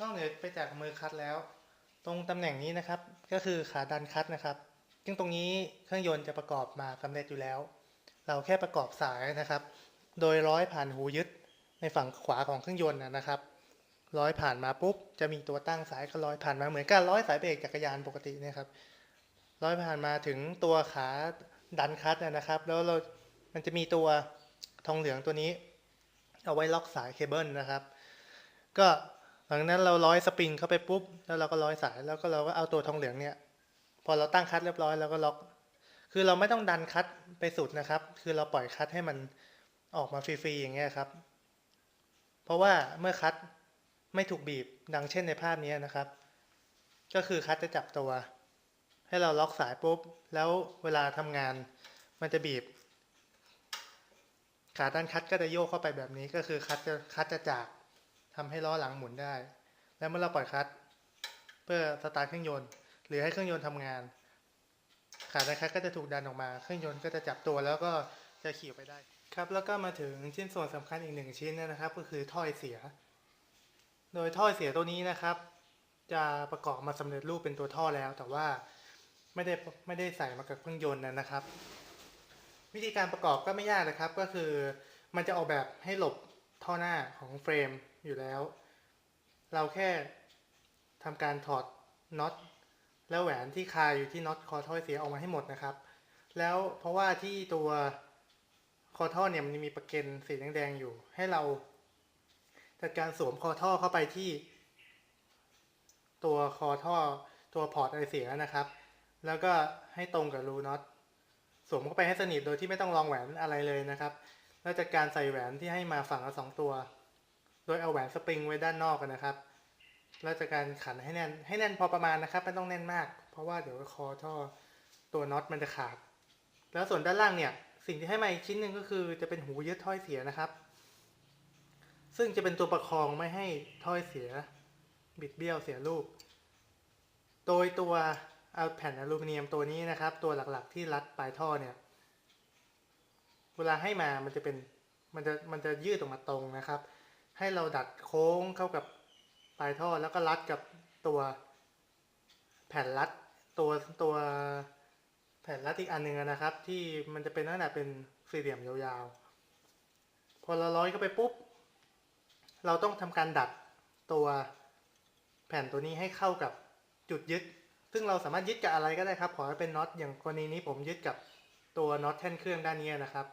นอกเหนือไปจากมือคัดแล้ว ตรงตำแหน่งนี้นะครับ ก็คือขาดันคัดนะครับ ซึ่งตรงนี้เครื่องยนต์จะประกอบมาสำเร็จอยู่แล้ว เราแค่ประกอบสายนะครับ โดยร้อยผ่านหูยึดในฝั่งขวาของเครื่องยนต์นะครับร้อยผ่านมาปุ๊บจะมีตัวตั้งสายก็ร้อยผ่านมาเหมือนกับร้อยสายเบรกจักรยานปกตินะครับร้อยผ่านมาถึงตัวขาดันคัดนะนะครับ แล้วเรา มันจะมีตัวทองเหลืองตัวนี้ เอาไว้ล็อกสายเคเบิลนะครับ ก็ หลังนั้นเราร้อยสปริงเข้าไปปุ๊บ แล้วเราก็ร้อยสาย แล้วก็เราก็เอาตัวทองเหลืองเนี่ย พอเราตั้งคัดเรียบร้อยแล้วก็ล็อก คือเราไม่ต้องดันคัดไปสุดนะครับ คือเราปล่อยคัดให้มันออกมาฟรีๆอย่างเงี้ยครับ เพราะว่าเมื่อคัดไม่ถูกบีบดังเช่นในภาพนี้นะครับ ก็คือคัดจะจับตัว ให้เราล็อกสายปุ๊บ แล้วเวลาทำงานมันจะบีบ ขาด้านคัดก็จะโยกเข้าไปแบบนี้ก็คือคัดจะคัดจะจาก ทำให้ล้อหลังหมุนได้ แล้วเมื่อเราปล่อยคัดเพื่อสตาร์ทเครื่องยนต์ หรือให้เครื่องยนต์ทำงาน ขาด้านคัดก็จะถูกดันออกมา เครื่องยนต์ก็จะจับตัวแล้วก็จะขี่ไปได้ ครับแล้วก็มาถึงชิ้นส่วนสำคัญอีกหนึ่งชิ้นนะครับ ก็คือท่อไอเสีย โดยท่อไอเสียตัวนี้นะครับ จะประกอบมาสำเร็จรูปเป็นตัวท่อแล้ว แต่ว่าไม่ได้ไม่ได้ใส่มากับเครื่องยนต์นะครับ วิธีการประกอบก็ไม่ยากเลยครับ ก็คือมันจะออกแบบให้หลบ ท่อหน้าของเฟรมอยู่แล้ว เราแค่ทำการถอดน็อตแล้วแหวนที่คาอยู่ที่น็อตคอท่อเสียออกมาให้หมดนะครับ แล้วเพราะว่าที่ตัวคอท่อเนี่ยมันมีประเก็นสีแดงๆอยู่ ให้เราจัดการสวมคอท่อเข้าไปที่ ตัวคอท่อตัวพอร์ตไอเสียนะครับ แล้วก็ให้ตรงกับรูน็อตสวมเข้าไปให้สนิทโดยที่ไม่ต้องลองแหวนอะไรเลยนะครับ แล้วจากการใส่แหวนที่ให้มาฝั่งละสองตัว โดยเอาแหวนสปริงไว้ด้านนอกกันนะครับ แล้วจากการขันให้แน่น ให้แน่นพอประมาณนะครับ ไม่ต้องแน่นมาก เพราะว่าเดี๋ยวคอท่อตัวน็อตมันจะขาด แล้วส่วนด้านล่างเนี่ย สิ่งที่ให้มาอีกชิ้นหนึ่งก็คือจะเป็นหูยึดถ้อยเสียนะครับ ซึ่งจะเป็นตัวประคองไม่ให้ถ้อยเสีย บิดเบี้ยวเสียรูป โดยตัวเอาแผ่นอลูมิเนียมตัวนี้นะครับ ตัวหลักๆที่รัดปลายท่อเนี่ย เวลาให้มามันจะเป็นมันจะมันจะยืดออกมาตรงนะครับ ให้เราดัดโค้งเข้ากับปลายท่อแล้วก็รัดกับตัวแผ่นรัดตัวตัวแผ่นรัดอีกอันหนึ่งนะครับ ที่มันจะเป็นลักษณะเป็นสี่เหลี่ยมยาวๆ พอเราร้อยเข้าไปปุ๊บ เราต้องทำการดัดตัวแผ่นตัวนี้ให้เข้ากับจุดยึด ซึ่งเราสามารถยึดกับอะไรก็ได้ครับ ขอให้เป็นน็อตอย่างกรณีนี้ผมยึดกับตัวน็อตแท่นเครื่องด้านนี้นะครับ